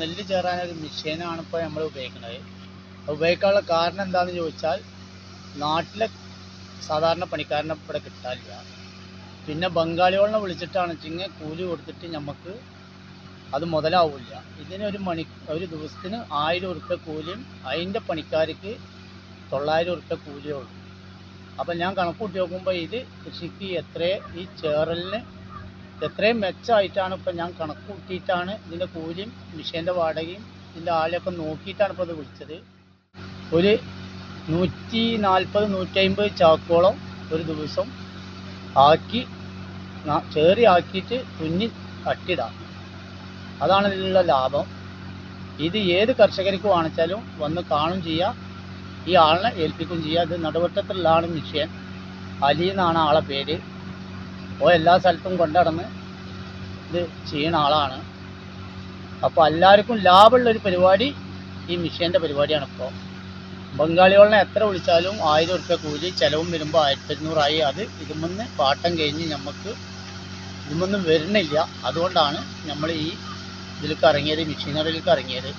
നെല്ല് ചേറാൻ ഒരു മെഷീനാണ് ഇപ്പോൾ നമ്മൾ ഉപയോഗിക്കുന്നത്. ഉപയോഗിക്കാനുള്ള കാരണം എന്താണെന്ന് ചോദിച്ചാൽ നാട്ടിലെ സാധാരണ പണിക്കാരനെ ഇവിടെ കിട്ടാനില്ല പിന്നെ ബംഗാളികളെ വിളിച്ചിട്ടാണ് വെച്ചെങ്കിൽ കൂലി കൊടുത്തിട്ട് നമുക്ക് അത് മുതലാവില്ല. ഇതിനൊരു മണി ഒരു ദിവസത്തിന് ആയിരം ഉറുപ്പ്യ കൂലിയും അതിന്റെ പണിക്കാർക്ക് തൊള്ളായിരം ഉറുപ്പ്യ കൂലിയേ ഉള്ളൂ. അപ്പം ഞാൻ കണക്ക് കൂട്ടി നോക്കുമ്പോൾ ഇത് കൃഷിക്ക് എത്രയേ? ഈ ചേറലിന് എത്രയും മെച്ചമായിട്ടാണ് ഇപ്പം ഞാൻ കണക്ക് കൂട്ടിയിട്ടാണ് ഇതിന്റെ കൂലിയും മിഷീന്റെ വാടകയും ഇതിന്റെ ആളെയൊക്കെ നോക്കിയിട്ടാണ് ഇപ്പോൾ ഇത് വിളിച്ചത്. ഒരു നൂറ്റി നാൽപ്പത് നൂറ്റമ്പത് ചാക്കോളം ഒരു ദിവസം ആക്കി ചേറി ആക്കിയിട്ട് തുന്നി അട്ടിടാം അതാണ് ഇതിലുള്ള ലാഭം. ഇത് ഏത് കർഷകർക്ക് വാങ്ങിച്ചാലും വന്ന് കാണും ചെയ്യാം. ഈ ആളിനെ ഏൽപ്പിക്കുകയും ചെയ്യാം. ഇത് നടുവട്ടത്തിലുള്ള ആണ് മിഷ്യൻ അലി എന്നാണ് ആളെ പേര്. ഓ എല്ലാ സ്ഥലത്തും കൊണ്ടുനടന്ന് ഇത് ചെയ്യുന്ന ആളാണ്. അപ്പോൾ എല്ലാവർക്കും ലാഭമുള്ളൊരു പരിപാടി ഈ മിഷീന്റെ പരിപാടിയാണ് ഇപ്പോൾ ബംഗാളികളെ എത്ര വിളിച്ചാലും ആയിരം ഉറുപ്പ്യ കൂലി ചിലവും വരുമ്പോൾ ആയിരത്തി അഞ്ഞൂറായി അത് ഇതുമെന്ന് പാട്ടം കഴിഞ്ഞ് നമുക്ക് ഇതുമൊന്നും വരുന്നില്ല. അതുകൊണ്ടാണ് നമ്മൾ ഈ ഇതിലേക്ക് ഇറങ്ങിയത് മെഷീനറിയിലേക്ക് ഇറങ്ങിയത്.